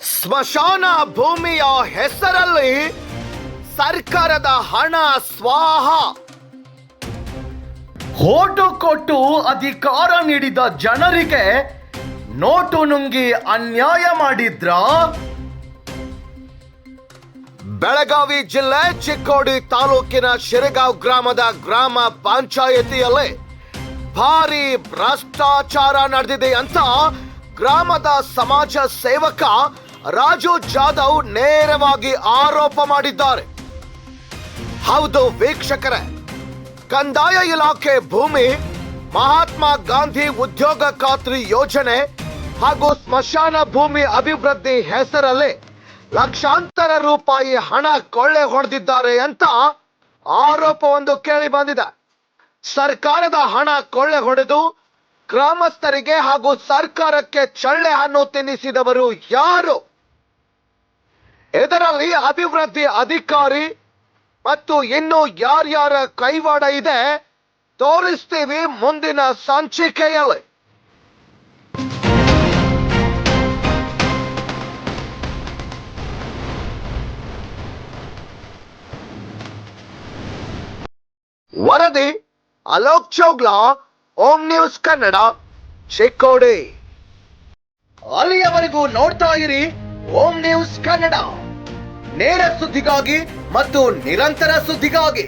ಸ್ಮಶಾನ ಭೂಮಿಯ ಹೆಸರಲ್ಲಿ ಸರ್ಕಾರದ ಹಣ, ಸ್ವಾಹ. ಓಟು ಕೊಟ್ಟು ಅಧಿಕಾರ ನೀಡಿದ ಜನರಿಗೆ ನೋಟು ನುಂಗಿ ಅನ್ಯಾಯ ಮಾಡಿದ್ರ? ಬೆಳಗಾವಿ ಜಿಲ್ಲೆ ಚಿಕ್ಕೋಡಿ ತಾಲೂಕಿನ ಶಿರಗಾವ್ ಗ್ರಾಮದ ಗ್ರಾಮ ಪಂಚಾಯತಿಯಲ್ಲಿ ಭಾರಿ ಭ್ರಷ್ಟಾಚಾರ ನಡೆದಿದೆ ಅಂತ ಗ್ರಾಮದ ಸಮಾಜ ಸೇವಕ ರಾಜು ಜಾಧವ್ ನೇರವಾಗಿ ಆರೋಪ ಮಾಡಿದ್ದಾರೆ. ಹೌದು ವೀಕ್ಷಕರೇ, ಕಂದಾಯ ಇಲಾಖೆ ಭೂಮಿ, ಮಹಾತ್ಮ ಗಾಂಧಿ ಉದ್ಯೋಗ ಖಾತ್ರಿ ಯೋಜನೆ ಹಾಗೂ ಸ್ಮಶಾನ ಭೂಮಿ ಅಭಿವೃದ್ಧಿ ಹೆಸರಲ್ಲಿ ಲಕ್ಷಾಂತರ ರೂಪಾಯಿ ಹಣ ಕೊಳ್ಳೆ ಹೊಡೆದಿದ್ದಾರೆ ಅಂತ ಆರೋಪವೊಂದು ಕೇಳಿ ಬಂದಿದೆ. ಸರ್ಕಾರದ ಹಣ ಕೊಳ್ಳೆ ಹೊಡೆದು ಗ್ರಾಮಸ್ಥರಿಗೆ ಹಾಗೂ ಸರ್ಕಾರಕ್ಕೆ ಚಳ್ಳೆ ಹಣ್ಣು ತಿನ್ನಿಸಿದವರು ಯಾರು? ಇದರಲ್ಲಿ ಅಭಿವೃದ್ಧಿ ಅಧಿಕಾರಿ ಮತ್ತು ಇನ್ನು ಯಾರ್ಯಾರ ಕೈವಾಡ ಇದೆ, ತೋರಿಸ್ತೀವಿ ಮುಂದಿನ ಸಂಚಿಕೆಯಲ್ಲಿ. ವರದಿ, ಅಲೋಕ್ ಚೌಗ್ಲಾ, ಓಂ ನ್ಯೂಸ್ ಕನ್ನಡ, ಚಿಕ್ಕೋಡಿ. ಅಲ್ಲಿಯವರೆಗೂ ನೋಡ್ತಾ ಇರಿ ಓಂ ನ್ಯೂಸ್ ಕನ್ನಡ. ನೇರ ಸುದ್ದಿಗಾಗಿ ಮತ್ತು ನಿರಂತರ ಸುದ್ದಿಗಾಗಿ.